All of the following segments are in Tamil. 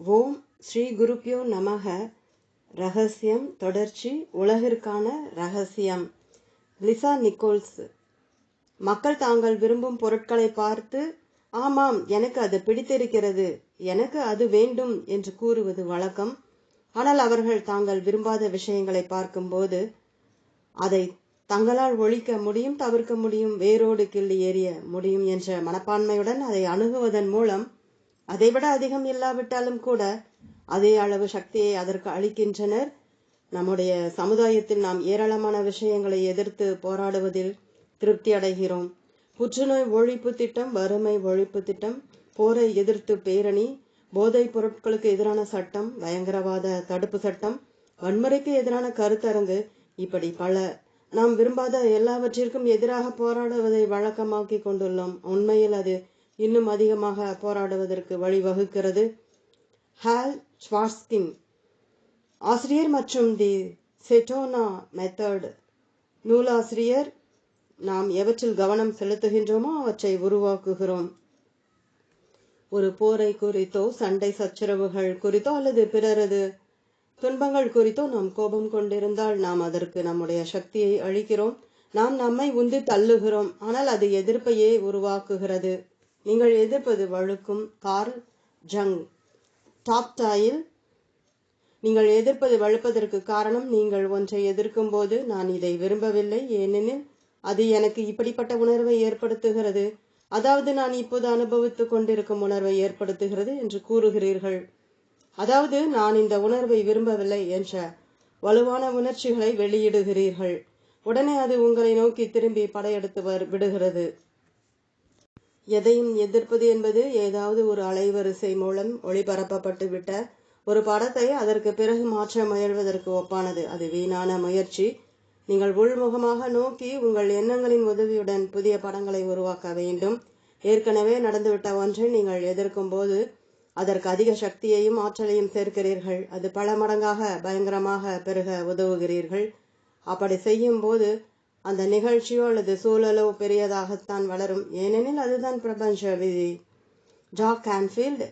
ஓம் ஸ்ரீ குருப்பியோ நமக ரகசியம் தொடர்ச்சி உலகிற்கான ரகசியம். Lisa Nichols. மக்கள் தாங்கள் விரும்பும் பொருட்களை பார்த்து ஆமாம் எனக்கு அது பிடித்திருக்கிறது. எனக்கு அது வேண்டும் என்று கூறுவது வழக்கம். ஆனால் அவர்கள் தாங்கள் விரும்பாத விஷயங்களை பார்க்கும்போது அதை தங்களால் ஒழிக்க முடியும் தவிர்க்க முடியும் வேரோடு கிள்ளி எறிய முடியும் என்ற மனப்பான்மையுடன் அதை அணுகுவதன் மூலம் அதைவிட அதிகம் இல்லாவிட்டாலும் கூட அதே அளவு சக்தியை அதற்கு அளிக்கின்றனர். நம்முடைய சமுதாயத்தில் நாம் ஏராளமான விஷயங்களை எதிர்த்து போராடுவதில் திருப்தி அடைகிறோம். புற்றுநோய் ஒழிப்பு திட்டம் வறுமை ஒழிப்பு திட்டம் போரை எதிர்த்து பேரணி போதைப் பொருட்களுக்கு எதிரான சட்டம் பயங்கரவாத தடுப்பு சட்டம் வன்முறைக்கு எதிரான கருத்தரங்கு இப்படி பல. நாம் விரும்பாத எல்லாவற்றிற்கும் எதிராக போராடுவதை வழக்கமாக்கி கொண்டுள்ளோம். உண்மையில் அது இன்னும் அதிகமாக போராடுவதற்கு வழிவகுக்கிறது. ஹால் ஸ்வார்ஸ்கின் ஆசிரியர் மற்றும் தி செட்டோனா மெத்தட் நூலாசிரியர். நாம் எவற்றில் கவனம் செலுத்துகின்றோமோ அவற்றை உருவாக்குகிறோம். ஒரு போரை குறித்தோ சண்டை சச்சரவுகள் குறித்தோ அல்லது பிறரது துன்பங்கள் குறித்தோ நாம் கோபம் கொண்டிருந்தால் நாம் அதற்கு நம்முடைய சக்தியை அழிக்கிறோம் நாம் நம்மை உந்து தள்ளுகிறோம். ஆனால் அது எதிர்ப்பையே உருவாக்குகிறது. நீங்கள் எதிர்ப்பது வழுக்கும் கார்ல் ஜங். டாப்டாயில் நீங்கள் எதிர்ப்பது வழுப்பதற்கு காரணம் நீங்கள் ஒன்றை எதிர்க்கும் போது நான் இதை விரும்பவில்லை ஏனெனில் அது எனக்கு இப்படிப்பட்ட உணர்வை ஏற்படுத்துகிறது. அதாவது நான் இப்போது அனுபவித்துக் கொண்டிருக்கும் உணர்வை ஏற்படுத்துகிறது என்று கூறுகிறீர்கள். அதாவது நான் இந்த உணர்வை விரும்பவில்லை என்ற வலுவான உணர்ச்சிகளை வெளியிடுகிறீர்கள். உடனே அது உங்களை நோக்கி திரும்பி படையெடுத்து வர் விடுகிறது. எதையும் எதிர்ப்பது என்பது ஏதாவது ஒரு அலைவரிசை மூலம் ஒளிபரப்பப்பட்டுவிட்ட ஒரு படத்தை அதற்கு பிறகு மாற்ற முயல்வதற்கு ஒப்பானது. அது வீணான முயற்சி. நீங்கள் உள்முகமாக நோக்கி உங்கள் எண்ணங்களின் உதவியுடன் புதிய படங்களை உருவாக்க வேண்டும். ஏற்கனவே நடந்துவிட்ட ஒன்றை நீங்கள் எதிர்க்கும் போது அதற்கு அதிக சக்தியையும் ஆற்றலையும் சேர்க்கிறீர்கள். அது பல மடங்காக பயங்கரமாக பெருக உதவுகிறீர்கள். அப்படி செய்யும் போது அந்த நிகழ்ச்சியோ அல்லது சூழலோ பெரியதாகத்தான் வளரும். ஏனெனில் அதுதான் பிரபஞ்ச விதி. ஜாக் கேன்ஃபீல்டு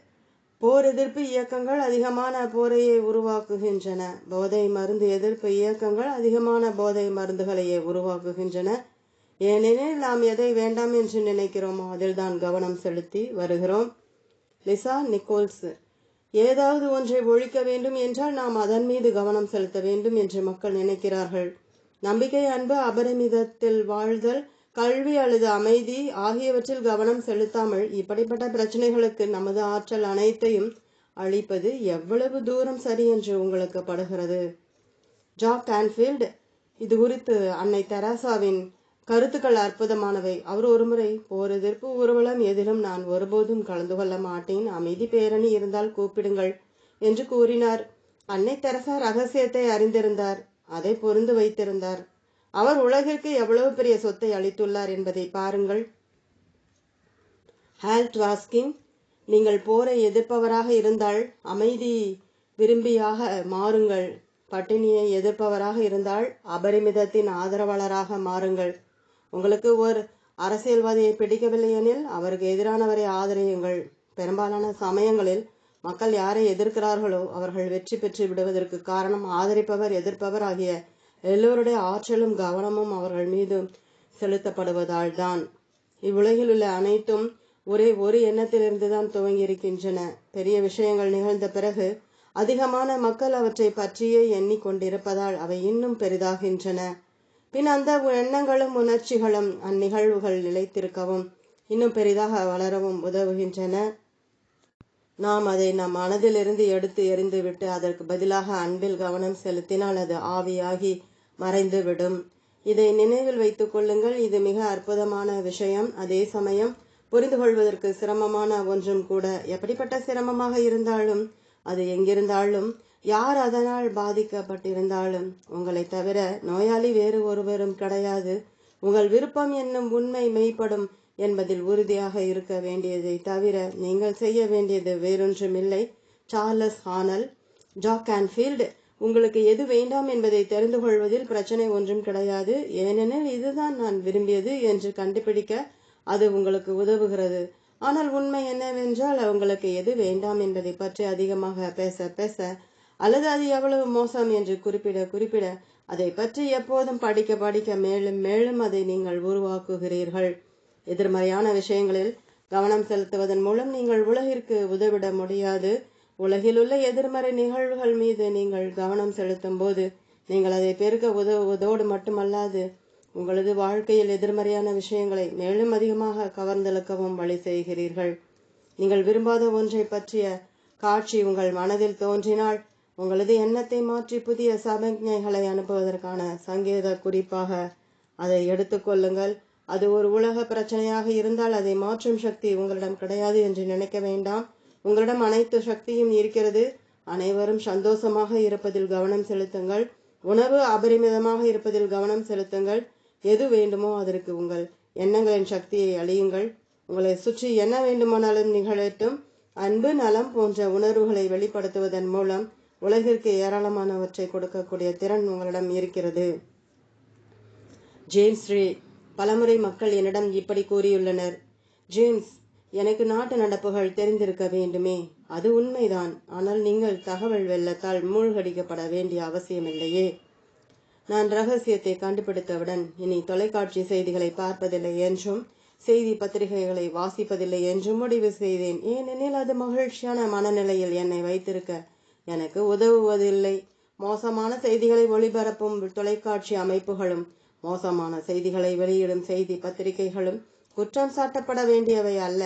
போர் எதிர்ப்பு இயக்கங்கள் அதிகமான போரையே உருவாக்குகின்றன. போதை மருந்து எதிர்ப்பு இயக்கங்கள் அதிகமான போதை மருந்துகளையே உருவாக்குகின்றன. ஏனெனில் நாம் எதை வேண்டாம் என்று நினைக்கிறோமோ அதில் தான் கவனம் செலுத்தி வருகிறோம். லிசா நிக்கோல்ஸ் ஏதாவது ஒன்றை ஒழிக்க வேண்டும் என்றால் நாம் அதன் மீது கவனம் செலுத்த வேண்டும் என்று மக்கள் நினைக்கிறார்கள். நம்பிக்கை அன்பு அபரிமிதத்தில் வாழ்தல் கல்வி அல்லது அமைதி ஆகியவற்றில் கவனம் செலுத்தாமல் இப்படிப்பட்ட பிரச்சனைகளுக்கு நமது ஆற்றல் அனைத்தையும் அளிப்பது எவ்வளவு தூரம் சரி என்று உங்களுக்கு படுகிறது? ஜாக் கான்ஃபீல்டு இது குறித்து அன்னை தெராசாவின் கருத்துக்கள் அற்புதமானவை. அவர் ஒருமுறை போர் எதிர்ப்பு ஊர்வலம் எதிலும் நான் ஒருபோதும் கலந்து கொள்ள மாட்டேன். அமைதி பேரணி இருந்தால் கூப்பிடுங்கள் என்று கூறினார். அன்னை தெரசா ரகசியத்தை அறிந்திருந்தார். அதை பொருந்து வைத்திருந்தார். அவர் உலகிற்கு எவ்வளவு பெரிய சொத்தை அளித்துள்ளார் என்பதை பாருங்கள். ஹால்ட் வாஸ்கின் நீங்கள் போரை எதிர்ப்பவராக இருந்தால் அமைதி விரும்பியாக மாறுங்கள். பட்டினியை எதிர்ப்பவராக இருந்தால் அபரிமிதத்தின் ஆதரவாளராக மாறுங்கள். உங்களுக்கு ஒரு அரசியல்வாதியை பிடிக்கவில்லை எனில் அவருக்கு எதிரானவரை ஆதரியுங்கள். பெரும்பாலான சமயங்களில் மக்கள் யாரை எதிர்க்கிறார்களோ அவர்கள் வெற்றி பெற்று விடுவதற்கு காரணம் ஆதரிப்பவர் எதிர்ப்பவர் ஆகிய எல்லோருடைய ஆற்றலும் கவனமும் அவர்கள் மீது செலுத்தப்படுவதால் தான். இவ்வுலகில் உள்ள அனைத்தும் ஒரே ஒரு எண்ணத்திலிருந்து தான் துவங்கியிருக்கின்றன. பெரிய விஷயங்கள் நிகழ்ந்த பிறகு அதிகமான மக்கள் அவற்றை பற்றியே எண்ணிக்கொண்டிருப்பதால் அவை இன்னும் பெரிதாகின்றன. பின் அந்த எண்ணங்களும் உணர்ச்சிகளும் அந்நிகழ்வுகள் நிலைத்திருக்கவும் இன்னும் பெரிதாக வளரவும் உதவுகின்றன. நாம் அதை நம் மனதிலிருந்து எடுத்து எறிந்துவிட்டு அதற்கு பதிலாக அன்பில் கவனம் செலுத்தினால் அது ஆவியாகி மறைந்துவிடும். இதை நினைவில் வைத்துக் கொள்ளுங்கள். இது மிக அற்புதமான விஷயம். அதே சமயம் புரிந்து கொள்வதற்கு சிரமமான ஒன்றும் கூட எப்படிப்பட்ட சிரமமாக இருந்தாலும் அது எங்கிருந்தாலும் யார் அதனால் பாதிக்கப்பட்டிருந்தாலும் உங்களை தவிர நோயாளி வேறு ஒருவரும் கிடையாது. உங்கள் விருப்பம் என்னும் உண்மை மெய்ப்படும் என்பதில் உறுதியாக இருக்க வேண்டியதை தவிர நீங்கள் செய்ய வேண்டியது வேறொன்றுமில்லை. சார்லஸ் ஹானல் ஜாக் ஆன்ஃபீல்டு உங்களுக்கு எது வேண்டாம் என்பதை தெரிந்து கொள்வதில் பிரச்சனை ஒன்றும் கிடையாது. ஏனெனில் இதுதான் நான் விரும்பியது என்று கண்டுபிடிக்க அது உங்களுக்கு உதவுகிறது. ஆனால் உண்மை என்னவென்றால் உங்களுக்கு எது வேண்டாம் என்பதை பற்றி அதிகமாக பேச பேச அல்லது அது எவ்வளவு மோசம் என்று குறிப்பிட குறிப்பிட அதை பற்றி எப்போதும் படிக்க படிக்க மேலும் மேலும் அதை நீங்கள் உருவாக்குகிறீர்கள். எதிர்மறையான விஷயங்களில் கவனம் செலுத்துவதன் மூலம் நீங்கள் உலகிற்கு உதவிட முடியாது. உலகிலுள்ள எதிர்மறை நிகழ்வுகள் மீது நீங்கள் கவனம் செலுத்தும் போது நீங்கள் அதை பெருக்க உதவுவதோடு மட்டுமல்லாது உங்களது வாழ்க்கையில் எதிர்மறையான விஷயங்களை மேலும் அதிகமாக கவர்ந்தெழுக்கவும் வழி செய்கிறீர்கள். நீங்கள் விரும்பாத ஒன்றை பற்றிய காட்சி உங்கள் மனதில் தோன்றினால் உங்களது எண்ணத்தை மாற்றி புதிய சமஞ்ஞைகளை அனுப்புவதற்கான சங்கேத குறிப்பாக அதை எடுத்துக்கொள்ளுங்கள் அது ஒரு உலக பிரச்சனையாக இருந்தால் அதை மாற்றும் சக்தி உங்களிடம் கிடையாது என்று நினைக்க வேண்டாம். உங்களிடம் அனைத்து சக்தியும் இருக்கிறது. அனைவரும் சந்தோஷமாக இருப்பதில் கவனம் செலுத்துங்கள். உணவு அபரிமிதமாக இருப்பதில் கவனம் செலுத்துங்கள். எது வேண்டுமோ அதற்கு உங்கள் எண்ணங்களின் சக்தியை அழியுங்கள். உங்களை சுற்றி என்ன வேண்டுமானாலும் நிகழட்டும். அன்பு நலம் போன்ற உணர்வுகளை வெளிப்படுத்துவதன் மூலம் உலகிற்கு ஏராளமானவற்றை கொடுக்கக்கூடிய திறன் உங்களிடம் இருக்கிறது. ஜேம்ஸ் ரே பலமுறை மக்கள் என்னிடம் இப்படி கூறியுள்ளனர். ஜேம்ஸ் எனக்கு நாட்டு நடப்புகள் தெரிந்திருக்க வேண்டுமே. அது உண்மைதான். ஆனால் நீங்கள் தகவல் வெள்ளத்தால் மூழ்கடிக்கப்பட வேண்டிய அவசியமில்லையே. நான் ரகசியத்தை கண்டுபிடித்தவுடன் இனி தொலைக்காட்சி செய்திகளை பார்ப்பதில்லை என்றும் செய்தி பத்திரிகைகளை வாசிப்பதில்லை என்றும் முடிவு செய்தேன். ஏனெனில் அது மகிழ்ச்சியான மனநிலையில் என்னை வைத்திருக்க எனக்கு உதவுவதில்லை. மோசமான செய்திகளை ஒளிபரப்பும் தொலைக்காட்சி அமைப்புகளும் மோசமான செய்திகளை வெளியிடும் செய்தி பத்திரிகைகளும் குற்றம் சாட்டப்பட வேண்டியவை அல்ல.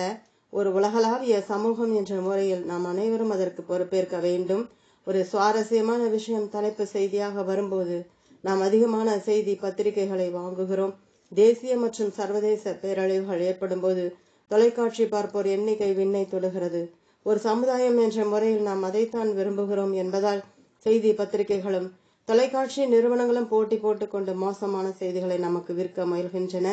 ஒரு உலகளாவிய சமூகம் என்ற முறையில் நாம் அனைவரும் அதற்கு பொறுப்பேற்க வேண்டும். ஒரு சுவாரஸ்யமான விஷயம் தலைப்பு செய்தியாக வரும்போது நாம் அதிகமான செய்தி பத்திரிகைகளை வாங்குகிறோம். தேசிய மற்றும் சர்வதேச பேரழிவுகள் ஏற்படும் போது தொலைக்காட்சி பார்ப்போர் எண்ணிக்கை விண்ணை தொடுகிறது. ஒரு சமுதாயம் என்ற முறையில் நாம் அதைத்தான் விரும்புகிறோம் என்பதால் செய்தி பத்திரிகைகளும் தொலைக்காட்சி நிறுவனங்களும் போட்டி போட்டுக்கொண்டு மோசமான செய்திகளை நமக்கு விற்க முயல்கின்றன.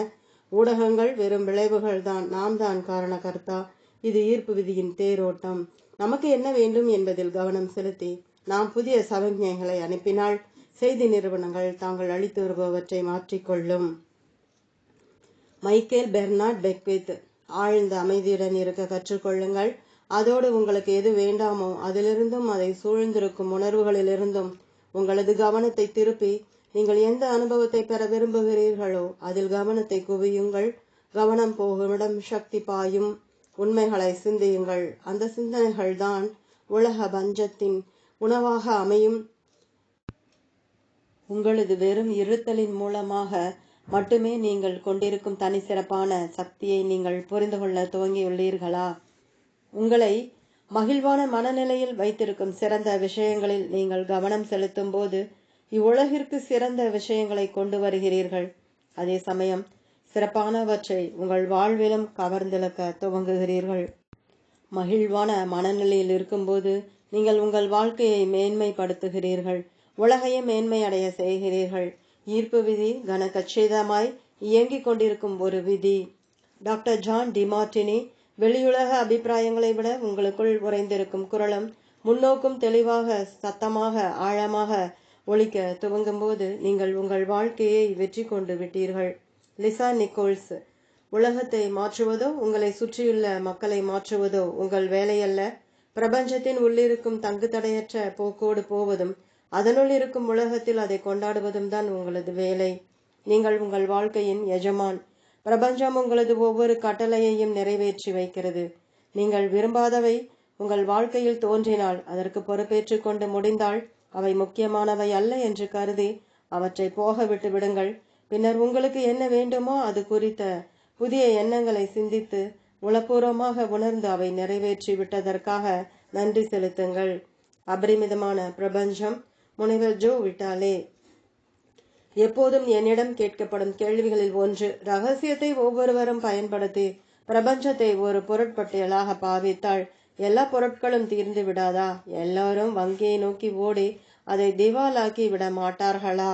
ஊடகங்கள் வெறும் விளைவுகள் தான். நாம் தான் காரணகர்த்தா. இது ஈர்ப்பு விதியின் தேரோட்டம். நமக்கு என்ன வேண்டும் என்பதில் கவனம் செலுத்தி நாம் புதிய சமிக்ஞைகளை அனுப்பினால் செய்தி நிறுவனங்கள் தாங்கள் அளித்து வருபவற்றை மாற்றிக்கொள்ளும். மைக்கேல் பெர்னாட் பெக்வித் ஆழ்ந்த அமைதியுடன் இருக்க கற்றுக்கொள்ளுங்கள். அதோடு உங்களுக்கு எது வேண்டாமோ அதிலிருந்தும் அதை சூழ்ந்திருக்கும் உணர்வுகளிலிருந்தும் உங்களது கவனத்தை திருப்பி நீங்கள் எந்த அனுபவத்தை பெற விரும்புகிறீர்களோ அதில் கவனத்தை குவியுங்கள். கவனம் போகுமிடம் சக்தி பாயும். உண்மைகளை சிந்தியுங்கள். அந்த சிந்தனைகள் தான் உலக பஞ்சத்தின் உணவாக அமையும். உங்களது வெறும் இருத்தலின் மூலமாக மட்டுமே நீங்கள் கொண்டிருக்கும் தனி சிறப்பான சக்தியை நீங்கள் புரிந்து கொள்ள துவங்கியுள்ளீர்களா? உங்களை மகிழ்வான மனநிலையில் வைத்திருக்கும் சிறந்த விஷயங்களில் நீங்கள் கவனம் செலுத்தும் போது இவ்வுலகிற்கு சிறந்த விஷயங்களை கொண்டு வருகிறீர்கள். அதே சமயம் சிறப்பானவற்றை உங்கள் வாழ்விலும் கவர்ந்திழக்க துவங்குகிறீர்கள். மகிழ்வான மனநிலையில் இருக்கும்போது நீங்கள் உங்கள் வாழ்க்கையை மேன்மைப்படுத்துகிறீர்கள். உலகையே மேன்மை அடைய செய்கிறீர்கள். ஈர்ப்பு விதி கனகச்சிதமாய் இயங்கிக் கொண்டிருக்கும் ஒரு விதி. டாக்டர் ஜான் டிமார்டினி வெளியுலக அபிப்பிராயங்களை விட உங்களுக்குள் உறைந்திருக்கும் குரலும் முன்னோக்கும் தெளிவாக சத்தமாக ஆழமாக ஒழிக்க துவங்கும்போது நீங்கள் உங்கள் வாழ்க்கையை வெற்றி கொண்டு விட்டீர்கள். லிசா நிக்கோல்ஸ் உலகத்தை மாற்றுவதோ உங்களை சுற்றியுள்ள மக்களை மாற்றுவதோ உங்கள் வேலையல்ல. பிரபஞ்சத்தின் உள்ளிருக்கும் தங்கு தடையற்ற போக்கோடு போவதும் அதனுள் இருக்கும் உலகத்தில் அதை கொண்டாடுவதும் தான் உங்களது வேலை. நீங்கள் உங்கள் வாழ்க்கையின் எஜமான். பிரபஞ்சம் உங்களது ஒவ்வொரு கட்டளையையும் நிறைவேற்றி வைக்கிறது. நீங்கள் விரும்பாதவை உங்கள் வாழ்க்கையில் தோன்றினால் அதற்கு பொறுப்பேற்றுக் கொண்டு முடிந்தால் அவை முக்கியமானவை அல்ல என்று கருதி அவற்றை போக விட்டு விடுங்கள். பின்னர் உங்களுக்கு என்ன வேண்டுமோ அது குறித்த புதிய எண்ணங்களை சிந்தித்து உளப்பூர்வமாக உணர்ந்து அவை நிறைவேற்றி விட்டதற்காக நன்றி செலுத்துங்கள். அபரிமிதமான பிரபஞ்சம் முனைவர் ஜோ விட்டாலே. எப்போதும் என்னிடம் கேட்கப்படும் கேள்விகளில் ஒன்று ரகசியத்தை ஒவ்வொருவரும் பயன்படுத்தி பிரபஞ்சத்தை ஒரு பொருட்பட்டியலாக பாவித்தாள் எல்லா பொருட்களும் தீர்ந்து விடாதா? எல்லாரும் வங்கியை நோக்கி ஓடி அதை திவாலாக்கி விட மாட்டார்களா?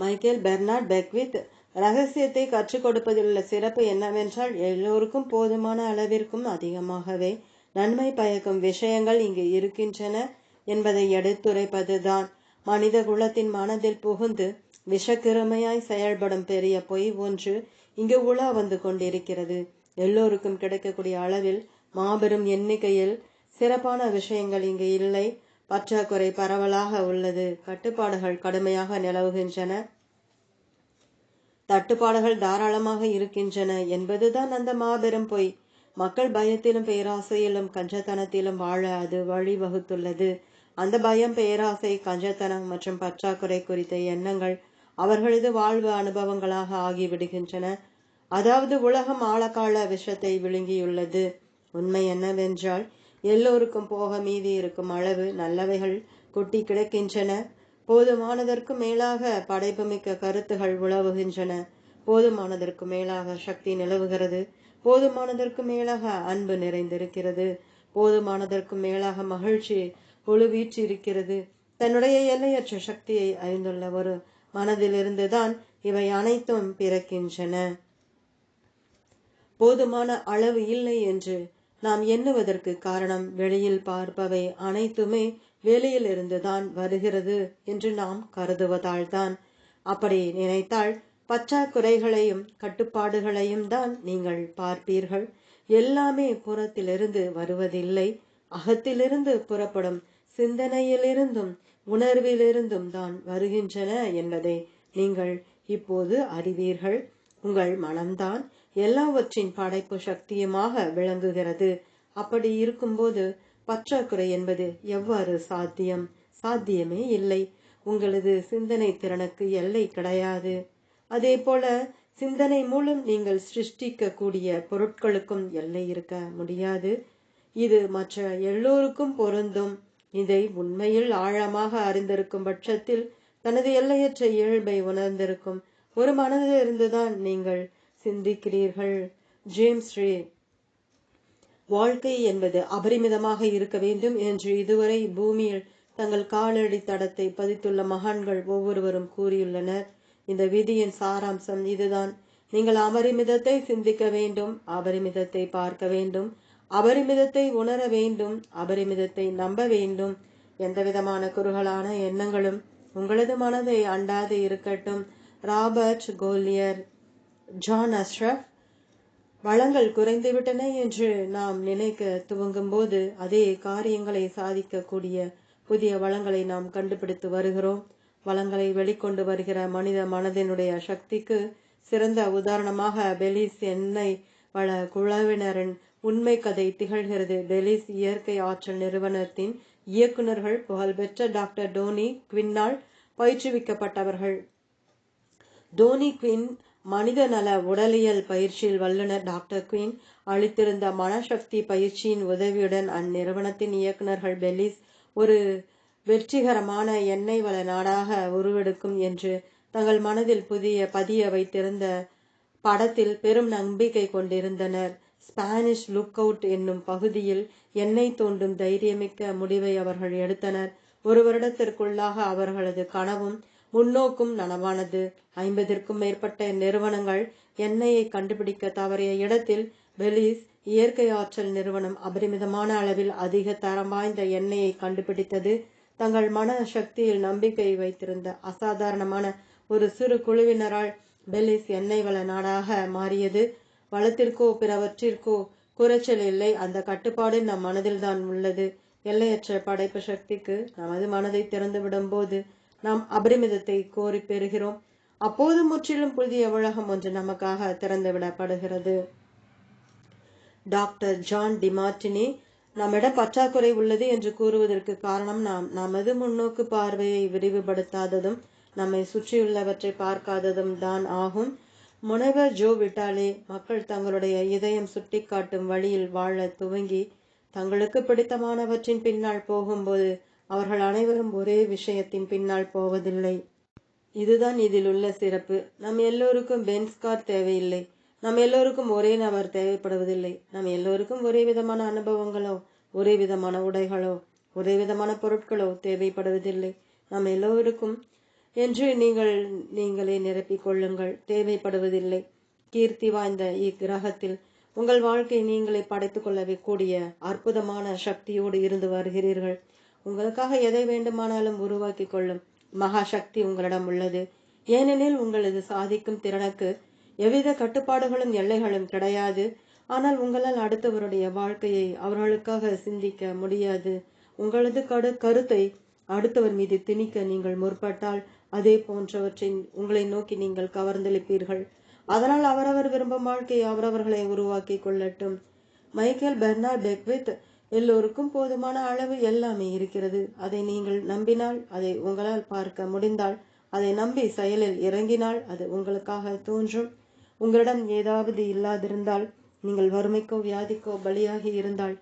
மைக்கேல் பெர்னார்ட் பெக்வித் ரகசியத்தை கற்றுக் கொடுப்பதில் உள்ள சிறப்பு என்னவென்றால் எல்லோருக்கும் போதுமான அளவிற்கும் அதிகமாகவே நன்மை பயக்கும் விஷயங்கள் இங்கு இருக்கின்றன என்பதை எடுத்துரைப்பதுதான். மனித குலத்தின் மனதில் புகுந்து விஷக்கிரமையாய் செயல்படும் பெரிய பொய் ஒன்று இங்கு உலா வந்து கொண்டிருக்கிறது. எல்லோருக்கும் கிடைக்கக்கூடிய அளவில் மாபெரும் எண்ணிக்கையில் சிறப்பான விஷயங்கள் இங்கு இல்லை. பற்றாக்குறை பரவலாக உள்ளது. கட்டுப்பாடுகள் கடுமையாக நிலவுகின்றன. தட்டுப்பாடுகள் தாராளமாக இருக்கின்றன என்பதுதான் அந்த மாபெரும் பொய். மக்கள் பயத்திலும் பேராசையிலும் கஞ்சத்தனத்திலும் வாழ அது வழிவகுத்துள்ளது. அந்த பயம் பேராசை கஞ்சத்தனம் மற்றும் பற்றாக்குறை குறித்த எண்ணங்கள் அவர்களது வாழ்வு அனுபவங்களாக ஆகிவிடுகின்றன. அதாவது உலகம் ஆழக்கால விஷத்தை விழுங்கியுள்ளது. உண்மை என்னவென்றால் எல்லோருக்கும் போக மீதி இருக்கும் அளவு நல்லவைகள் கொட்டி கிடக்கின்றன. போதுமானதற்கு மேலாக படைப்புமிக்க கருத்துகள் உழவுகின்றன போதுமானதற்கு மேலாக சக்தி நிலவுகிறது. போதுமானதற்கு மேலாக அன்பு நிறைந்திருக்கிறது. போதுமானதற்கு மேலாக மகிழ்ச்சி ஒழுவீற்றிருக்கிறது. தன்னுடைய எல்லையற்ற சக்தியை அறிந்துள்ள ஒரு மனதிலிருந்துதான் இவை அனைத்தும் பிறக்கின்றன. போதுமான அளவு இல்லை என்று நாம் எண்ணுவதற்கு காரணம் வெளியில் பார்ப்பவை அனைத்துமே வெளியில் இருந்துதான் வருகிறது என்று நாம் கருதுவதால் தான் அப்படி நினைத்தால் பற்றாக்குறைகளையும் கட்டுப்பாடுகளையும் தான் நீங்கள் பார்ப்பீர்கள். எல்லாமே புறத்திலிருந்து வருவதில்லை அகத்திலிருந்து புறப்படும் சிந்தனையிலிருந்தும் உணர்விலிருந்தும் தான் வருகின்றன என்பதை நீங்கள் இப்போது அறிவீர்கள். உங்கள் மனம்தான் எல்லாவற்றின் படைப்பு சக்தியுமாக விளங்குகிறது. அப்படி இருக்கும்போது பற்றாக்குறை என்பது எவ்வாறு சாத்தியம்? சாத்தியமே இல்லை. உங்களது சிந்தனை திறனுக்கு எல்லை கிடையாது. அதே போல சிந்தனை மூலம் நீங்கள் சிருஷ்டிக்கக்கூடிய பொருட்களுக்கும் எல்லை இருக்க முடியாது. இது மற்ற எல்லோருக்கும் பொருந்தும். இதை உண்மையில் ஆழமாக அறிந்திருக்கும் பட்சத்தில் தனது எல்லையற்ற இயல்பை உணர்ந்திருக்கும் ஒரு மனதிலிருந்துதான் நீங்கள் சிந்திக்கிறீர்கள். ஜேம்ஸ் ரே வாழ்க்கை என்பது அபரிமிதமாக இருக்க வேண்டும் என்று இதுவரை பூமியில் தங்கள் காலடி தடத்தை பதித்துள்ள மகான்கள் ஒவ்வொருவரும் கூறியுள்ளனர். இந்த விதியின் சாராம்சம் இதுதான். நீங்கள் அபரிமிதத்தை சிந்திக்க வேண்டும் அபரிமிதத்தை பார்க்க வேண்டும் அபரிமிதத்தை உணர வேண்டும் அபரிமிதத்தை நம்ப வேண்டும். எந்த விதமான குறுகலான எண்ணங்களும் உங்களது மனதை அண்டாது இருக்கட்டும். ராபர்ட் கோலியர் ஜான் அஷ்ரஃப் வளங்கள் குறைந்துவிட்டன என்று நாம் நினைக்க துவங்கும் போது அதே காரியங்களை சாதிக்கக்கூடிய புதிய வளங்களை நாம் கண்டுபிடித்து வருகிறோம். வளங்களை வெளிக்கொண்டு வருகிற மனித மனதினுடைய சக்திக்கு சிறந்த உதாரணமாக பெலிஸ் எண்ணெய் வள குழவினரின் உண்மை கதை திகழ்கிறது. டெலிஸ் இயற்கை ஆற்றல் நிறுவனத்தின் இயக்குநர்கள் புகழ்பெற்ற டாக்டர் டோனி குவின்னால் பயிற்றுவிக்கப்பட்டவர்கள். டோனி குவின் மனித நல உடலியல் பயிற்சியில் வல்லுநர் டாக்டர் குயின் அளித்திருந்த மனசக்தி பயிற்சியின் உதவியுடன் அந்நிறுவனத்தின் இயக்குநர்கள் பெலிஸ் ஒரு வெற்றிகரமான எண்ணெய் வள நாடாக உருவெடுக்கும் என்று தங்கள் மனதில் புதிய பதிய வைத்திருந்த படத்தில் பெரும் நம்பிக்கை கொண்டிருந்தனர். ஸ்பானிஷ் லுக் அவுட் என்னும் பகுதியில் எண்ணெய் தோண்டும் தைரியமிக்க முடிவை அவர்கள் எடுத்தனர். ஒரு வருடத்திற்குள்ளாக அவர்களது கனவும் முன்னோக்கும் நனவானது. ஐம்பதிற்கும் மேற்பட்ட நிறுவனங்கள் எண்ணெயை கண்டுபிடிக்க தவறிய இடத்தில் பெலிஸ் இயற்கை ஆற்றல் நிறுவனம் அபரிமிதமான அளவில் அதிக தரம் வாய்ந்த எண்ணெயை கண்டுபிடித்தது. தங்கள் மன சக்தியில் நம்பிக்கை வைத்திருந்த அசாதாரணமான ஒரு சிறு குழுவினரால் பெலிஸ் எண்ணெய் வள நாடாக மாறியது. வளத்திற்கோ பிறவற்றிற்கோ குறைச்சல் இல்லை. அந்த கட்டுப்பாடு நம் மனதில்தான் உள்ளது. எல்லையற்ற படைப்பு சக்திக்கு நமது மனதை திறந்து விடும்போது நாம் அபரிமிதத்தை கோரி பெறுகிறோம். அப்போது முற்றிலும் புதிய உலகம் ஒன்று நமக்காக திறந்துவிடப்படுகிறது டாக்டர் ஜான் டிமார்டினி நம்மிடம் பற்றாக்குறை உள்ளது என்று கூறுவதற்கு காரணம் நாம் நமது முன்னோக்கு பார்வையை விரிவுபடுத்தாததும் நம்மை சுற்றியுள்ளவற்றை பார்க்காததும் தான் ஆகும். முனைவர் ஜோ விட்டாலே மக்கள் தங்களுடைய இதயம் சுட்டிக்காட்டும் வழியில் வாழ துவங்கி தங்களுக்கு பிடித்தமானவற்றின் பின்னால் போகும்போது அவர்கள் அனைவரும் ஒரே விஷயத்தின் பின்னால் போவதில்லை. இதுதான் இதில் உள்ள சிறப்பு. நம் எல்லோருக்கும் பென்ஸ் கார் தேவையில்லை. நம் எல்லோருக்கும் ஒரே நபர் தேவைப்படுவதில்லை. நம் எல்லோருக்கும் ஒரே விதமான அனுபவங்களோ ஒரே விதமான உடைகளோ ஒரே விதமான பொருட்களோ தேவைப்படுவதில்லை. நம் எல்லோருக்கும் என்று நீங்கள் நீங்களே நிரப்பிக் கொள்ளுங்கள். தேவைப்படுவதில்லை. கீர்த்தி வாய்ந்த இக்கிரகத்தில் உங்கள் வாழ்க்கை நீங்களே படைத்துக் கொள்ளக்கூடிய அற்புதமான சக்தியோடு இருந்து வருகிறீர்கள். உங்களுக்காக எதை வேண்டுமானாலும் உருவாக்கி கொள்ளும் மகா சக்தி உங்களிடம் உள்ளது. ஏனெனில் உங்களது சாதிக்கும் திறனுக்கு எவ்வித கட்டுப்பாடுகளும் எல்லைகளும் கிடையாது. ஆனால் உங்களால் அடுத்தவருடைய வாழ்க்கையை அவர்களுக்காக சிந்திக்க முடியாது. உங்களது கடு கருத்தை அடுத்தவர் மீது திணிக்க நீங்கள் முற்பட்டால் அதே போன்றவற்றை உங்களை நோக்கி நீங்கள் கவர்ந்தளிப்பீர்கள். அதனால் அவரவர் விரும்பும் வாழ்க்கையை அவரவர்களை உருவாக்கி கொள்ளட்டும். மைக்கேல் பெர்னார் பெக்வித் எல்லோருக்கும் போதுமான அளவு எல்லாமே இருக்கிறது. அதை நீங்கள் நம்பினால் அதை உங்களால் பார்க்க முடிந்தால் அதை நம்பி செயலில் இறங்கினால் அது உங்களுக்காக தோன்றும். உங்களிடம் ஏதாவது இல்லாதிருந்தால் நீங்கள் வறுமைக்கோ வியாதிக்கோ பலியாகி இருந்தால்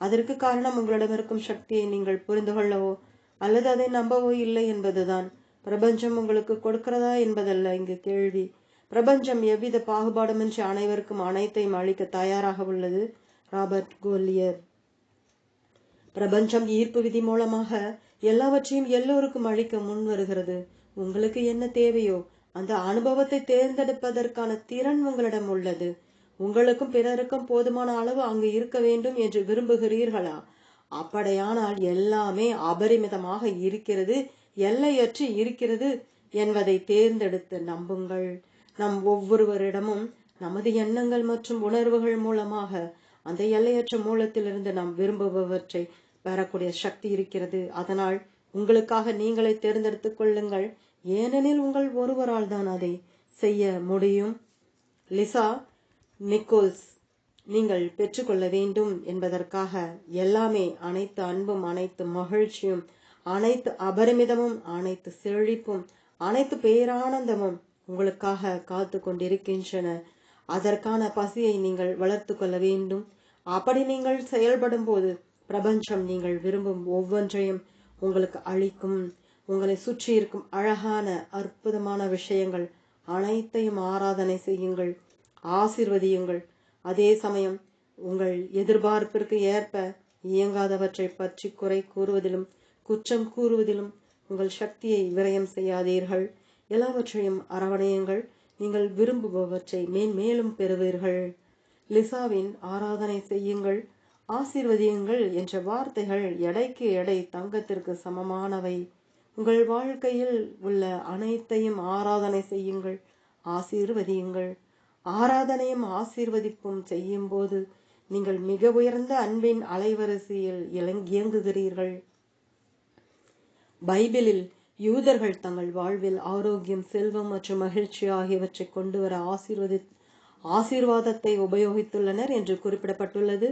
அதற்கு காரணம் உங்களிடம் இருக்கும் சக்தியை நீங்கள் புரிந்து கொள்ளவோ அல்லது அதை நம்பவோ இல்லை என்பதுதான். பிரபஞ்சம் உங்களுக்கு கொடுக்கிறதா என்பதல்ல இங்கு கேள்வி. பிரபஞ்சம் எவ்வித பாகுபாடுமின்றி அனைவருக்கும் அனைத்தையும் அளிக்க தயாராக உள்ளது ராபர்ட் கோலியர் பிரபஞ்சம் ஈர்ப்பு விதி மூலமாக எல்லாவற்றையும் எல்லோருக்கும் அளிக்க முன் வருகிறது. உங்களுக்கு என்ன தேவையோ அந்த அனுபவத்தை தேர்ந்தெடுப்பதற்கான திறன் உங்களிடம் உள்ளது. உங்களுக்கும் பிறருக்கும் போதுமான அளவு அங்கு இருக்க வேண்டும் என்று விரும்புகிறீர்களா? அப்படியானால் எல்லாமே அபரிமிதமாக இருக்கிறது எல்லையற்று இருக்கிறது என்பதை தேர்ந்தெடுத்து நம்புங்கள். நம் ஒவ்வொருவரிடமும் நமது எண்ணங்கள் மற்றும் உணர்வுகள் மூலமாக அந்த எல்லையற்ற மூலத்திலிருந்து நாம் விரும்புபவற்றை பெறக்கூடிய சக்தி இருக்கிறது. அதனால் உங்களுக்காக நீங்களே தேர்ந்தெடுத்துக் கொள்ளுங்கள். ஏனெனில் உங்கள் ஒருவரால் தான் அதை செய்ய முடியும். லிசா நிக்கோல்ஸ் நீங்கள் பெற்றுக்கொள்ள வேண்டும் என்பதற்காக எல்லாமே அனைத்து அன்பும் அனைத்து மகிழ்ச்சியும் அனைத்து அபரிமிதமும் அனைத்து செழிப்பும் அனைத்து பேரானந்தமும் உங்களுக்காக காத்து கொண்டிருக்கின்றன. அதற்கான பசியை நீங்கள் வளர்த்து கொள்ள வேண்டும். அப்படி நீங்கள் செயல்படும் போது பிரபஞ்சம் நீங்கள் விரும்பும் ஒவ்வொன்றையும் உங்களுக்கு அளிக்கும். உங்களை சுற்றி இருக்கும் அழகான அற்புதமான விஷயங்கள் அனைத்தையும் ஆராதனை செய்யுங்கள். ஆசிர்வதியுங்கள். அதே சமயம் உங்கள் எதிர்பார்ப்பிற்கு ஏற்ப இயங்காதவற்றை பற்றி குறை கூறுவதிலும் குற்றம் கூறுவதிலும் உங்கள் சக்தியை விரயம் செய்யாதீர்கள். எல்லாவற்றையும் அரவணையுங்கள். நீங்கள் விரும்புபவற்றை மேன்மேலும் பெறுவீர்கள். லிசாவின் ஆராதனை செய்யுங்கள். ஆசீர்வதியுங்கள் என்ற வார்த்தைகள் எடைக்கு எடை தங்கத்திற்கு சமமானவை. உங்கள் வாழ்க்கையில் உள்ள அனைத்தையும் ஆராதனை செய்யுங்கள். ஆசீர்வதியுங்கள். ஆராதனையும் ஆசீர்வதிப்பும் செய்யும்போது நீங்கள் மிக உயர்ந்த அன்பின் அலைவரிசையில் இலங் இயங்குகிறீர்கள். பைபிளில் யூதர்கள் தங்கள் வாழ்வில் ஆரோக்கியம் செல்வம் மற்றும் மகிழ்ச்சி ஆகியவற்றை கொண்டு வர ஆசீர்வதி ஆசீர்வாதத்தை உபயோகித்துள்ளனர் என்று குறிப்பிடப்பட்டுள்ளது.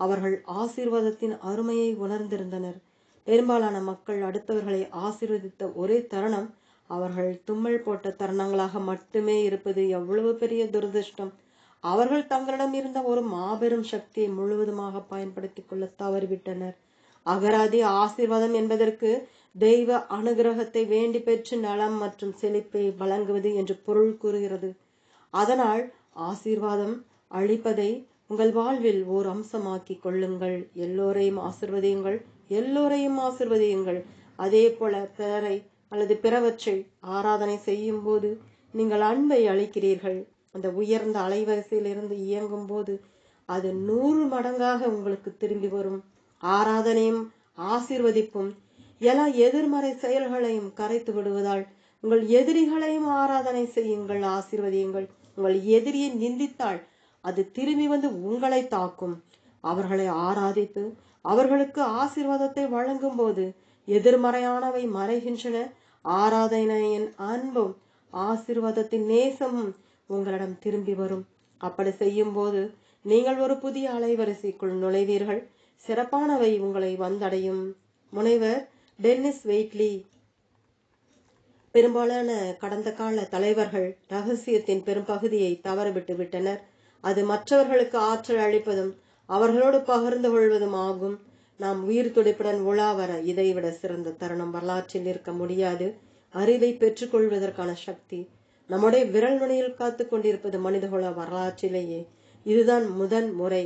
அவர்கள் ஆசீர்வாதத்தின் அருமையை உணர்ந்திருந்தனர். பெரும்பாலான மக்கள் அடுத்தவர்களை ஆசீர்வதித்த ஒரே தருணம் அவர்கள் தும்மல் போட்ட தருணங்களாக மட்டுமே இருப்பது. எவ்வளவு பெரிய துரதிருஷ்டம்! அவர்கள் தங்களிடம் இருந்த ஒரு மாபெரும் சக்தியை முழுவதுமாக பயன்படுத்திக் கொள்ள தவறிவிட்டனர். அகராதி ஆசீர்வாதம் என்பதற்கு தெய்வ அனுகிரகத்தை வேண்டி பெற்று நலம் மற்றும் செழிப்பை வழங்குவது என்று பொருள் கூறுகிறது. அதனால் ஆசீர்வாதம் அளிப்பதை உங்கள் வாழ்வில் ஓர் அம்சமாக்கி கொள்ளுங்கள். எல்லோரையும் ஆசிர்வதியுங்கள். எல்லோரையும் ஆசிர்வதியுங்கள். அதே போல பிறரை அல்லது பிறவற்றை ஆராதனை செய்யும் போது நீங்கள் அன்பை அளிக்கிறீர்கள். அந்த உயர்ந்த அலைவரிசையிலிருந்து இயங்கும் போது அது நூறு மடங்காக உங்களுக்கு திரும்பி வரும். ஆராதனையும் ஆசிர்வதிப்பும் எல்லா எதிர்மறை செயல்களையும் கரைத்து விடுவதால் உங்கள் எதிரிகளையும் ஆராதனை செய்யுங்கள் ஆசீர்வதியுங்கள். உங்கள் எதிரியை நிந்தித்தால் அது திரும்பி வந்து உங்களை தாக்கும். அவர்களை ஆராதித்து அவர்களுக்கு ஆசீர்வாதத்தை வழங்கும் போது எதிர்மறையானவை மறைகின்றன. ஆராதனையின் அன்பும் ஆசீர்வாதத்தின் நேசமும் உங்களிடம் திரும்பி வரும். அப்படி செய்யும் போது நீங்கள் ஒரு புதிய அலைவரிசைக்குள் நுழைவீர்கள். சிறப்பானவை உங்களை வந்தடையும். முனைவர் டென்னிஸ் வெயிட்லி. பெரும்பாலான கடந்த கால தலைவர்கள் ரகசியத்தின் பெரும்பகுதியை தவறவிட்டு விட்டனர். அது மற்றவர்களுக்கு ஆற்றல் அளிப்பதும் அவர்களோடு பகிர்ந்து கொள்வதும் ஆகும். நாம் உயிர் துடிப்புடன் உலா வர இதைவிட சிறந்த தருணம் வரலாற்றில் இருக்க முடியாது. அறிவை பெற்றுக்கொள்வதற்கான சக்தி. நம்முடைய விரல் நுனியில் காத்து கொண்டிருப்பது மனிதகுல வரலாற்றிலேயே இதுதான் முதன் முறை.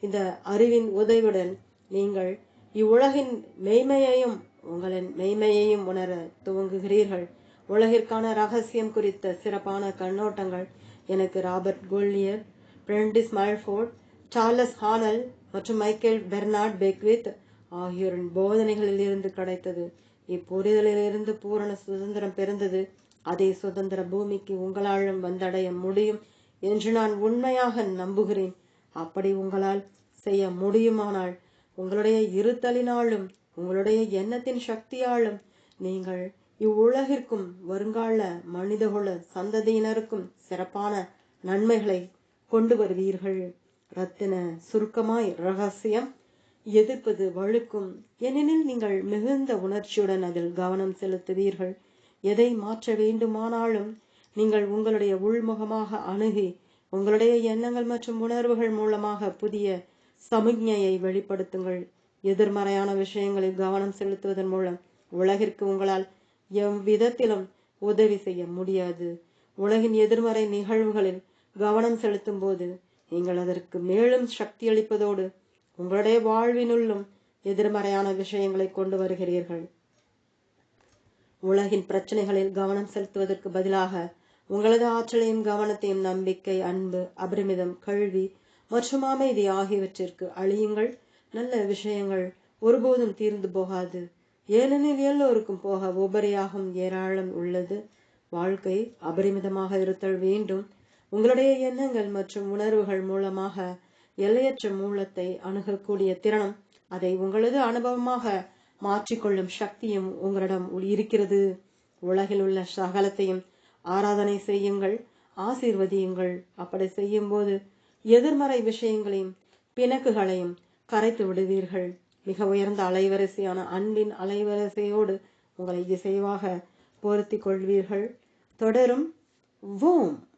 இந்த அறிவின் உதவியுடன் நீங்கள் இவ்வுலகின் மெய்மையையும் உங்களின் மெய்மையையும் உணர துவங்குகிறீர்கள். உலகிற்கான ரகசியம் குறித்த சிறப்பான கண்ணோட்டங்கள் எனக்கு ராபர்ட் கோல்லியர் பிரெண்டிஸ் மல்ஃபோர்ட் சார்லஸ் ஹானல் மற்றும் மைக்கேல் பெர்னார்ட் பெக்வித் ஆகியோரின் போதனைகளில் இருந்து கிடைத்தது. இப்புரிதலிலிருந்து பூரண சுதந்திரம் பிறந்தது. அதே சுதந்திர பூமிக்கு உங்களாலும் வந்தடைய முடியும் என்று நான் உண்மையாக நம்புகிறேன். அப்படி உங்களால் செய்ய முடியுமானால் உங்களுடைய இருத்தலினாலும் உங்களுடைய எண்ணத்தின் சக்தியாலும் நீங்கள் இவ்வுலகிற்கும் வருங்கால மனிதகுல சந்ததியினருக்கும் சிறப்பான நன்மைகளை கொண்டு வருவீர்கள். ரத்தின சுருக்கமாய் ரகசியம். எதிர்ப்பது வழுக்கும். ஏனெனில் நீங்கள் மிகுந்த உணர்ச்சியுடன் அதில் கவனம் செலுத்துவீர்கள். எதை மாற்ற வேண்டுமானாலும் நீங்கள் உங்களுடைய உள்முகமாக அணுகி உங்களுடைய எண்ணங்கள் மற்றும் உணர்வுகள் மூலமாக புதிய சமிக்ஞையை வெளிப்படுத்துங்கள். எதிர்மறையான விஷயங்களில் கவனம் செலுத்துவதன் மூலம் உலகிற்கு உங்களால் எவ்விதத்திலும் உதவி செய்ய முடியாது. உலகின் எதிர்மறை நிகழ்வுகளில் கவனம் செலுத்தும் போது நீங்கள் அதற்கு மேலும் சக்தி அளிப்பதோடு உங்களுடைய வாழ்வினுள்ளும் எதிர்மறையான விஷயங்களை கொண்டு வருகிறீர்கள். உலகின் பிரச்சனைகளில் கவனம் செலுத்துவதற்கு பதிலாக உங்களது ஆற்றலையும் கவனத்தையும் நம்பிக்கை அன்பு அபரிமிதம் கல்வி மற்றும் அமைதி ஆகியவற்றிற்கு அழியுங்கள். நல்ல விஷயங்கள் ஒருபோதும் தீர்ந்து போகாது. ஏனெனில் எல்லோருக்கும் போக உபரியாகும் ஏராளம் உள்ளது. வாழ்க்கை அபரிமிதமாக இருத்தல் வேண்டும். உங்களுடைய எண்ணங்கள் மற்றும் உணர்வுகள் மூலமாக எல்லையற்ற மூலத்தை அணுகக்கூடிய திறனும் அதை உங்களது அனுபவமாக மாற்றிக்கொள்ளும் சக்தியும் உங்களிடம் இருக்கிறது. உலகில் உள்ள சகலத்தையும் ஆராதனை செய்யுங்கள் ஆசீர்வதியுங்கள். அப்படி செய்யும்போது எதிர்மறை விஷயங்களையும் பிணக்குகளையும் கரைத்து விடுவீர்கள். மிக உயர்ந்த அலைவரிசையான அன்பின் அலைவரிசையோடு உங்களை இசைவாக பொருத்தி கொள்வீர்கள். தொடரும். ஓம்